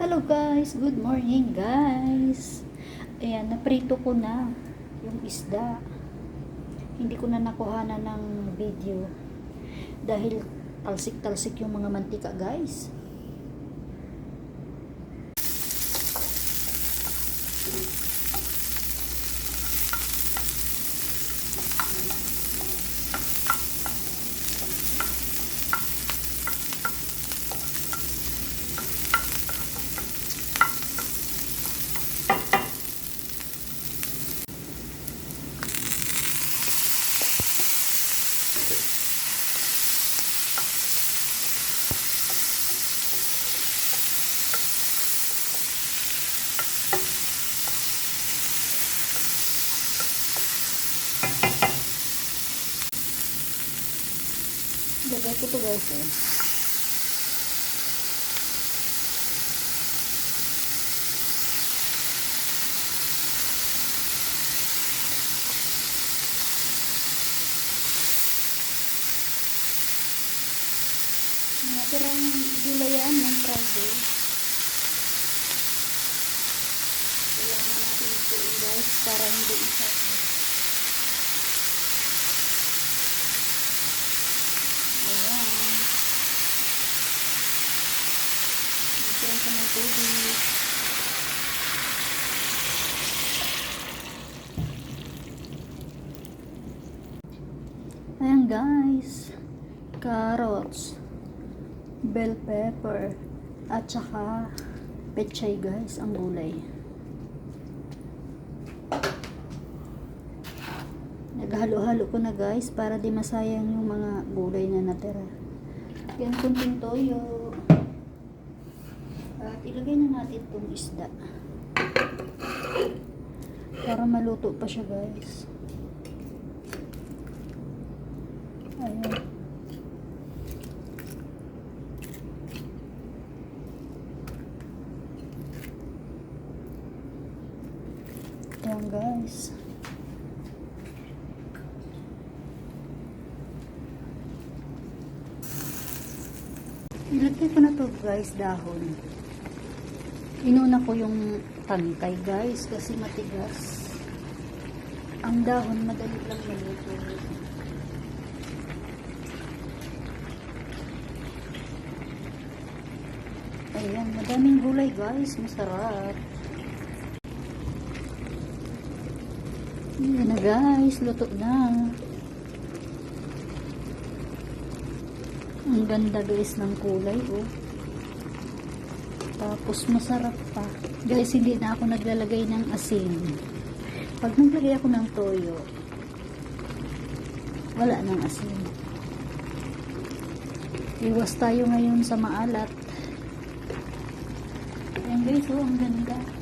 Hello guys, good morning guys. Ayan, naprito ko na yung isda. Hindi ko na nakuha na ng video dahil talsik-talsik yung mga mantika guys. Lagay ko to guys eh. Natirang gulayan ng Friday. Kailangan natin ito guys para hindi isa. Ayan. Bigyan ko ng tubig. Ayan guys. Carrots. Bell pepper. At saka pechay guys, ang gulay. Naghalo-halo ko na guys para di masayang yung mga gulay na natira. Yan kunting toyo. At ilagay na natin itong isda. Para maluto pa siya guys. Ayan. Ayan guys. Ilagay ko na to guys dahon. Inuna ko yung tangkay guys kasi matigas. Ang dahon madali lang maluto. Ayan, madaming gulay guys. Masarap. Ayan na guys, luto na. Ang ganda guys ng kulay oh. Tapos masarap pa. Guys, hindi na ako naglalagay ng asin. Pag naglagay ako ng toyo, wala nang asin. Iwas tayo ngayon sa maalat. Ayan guys, oh, ang ganda.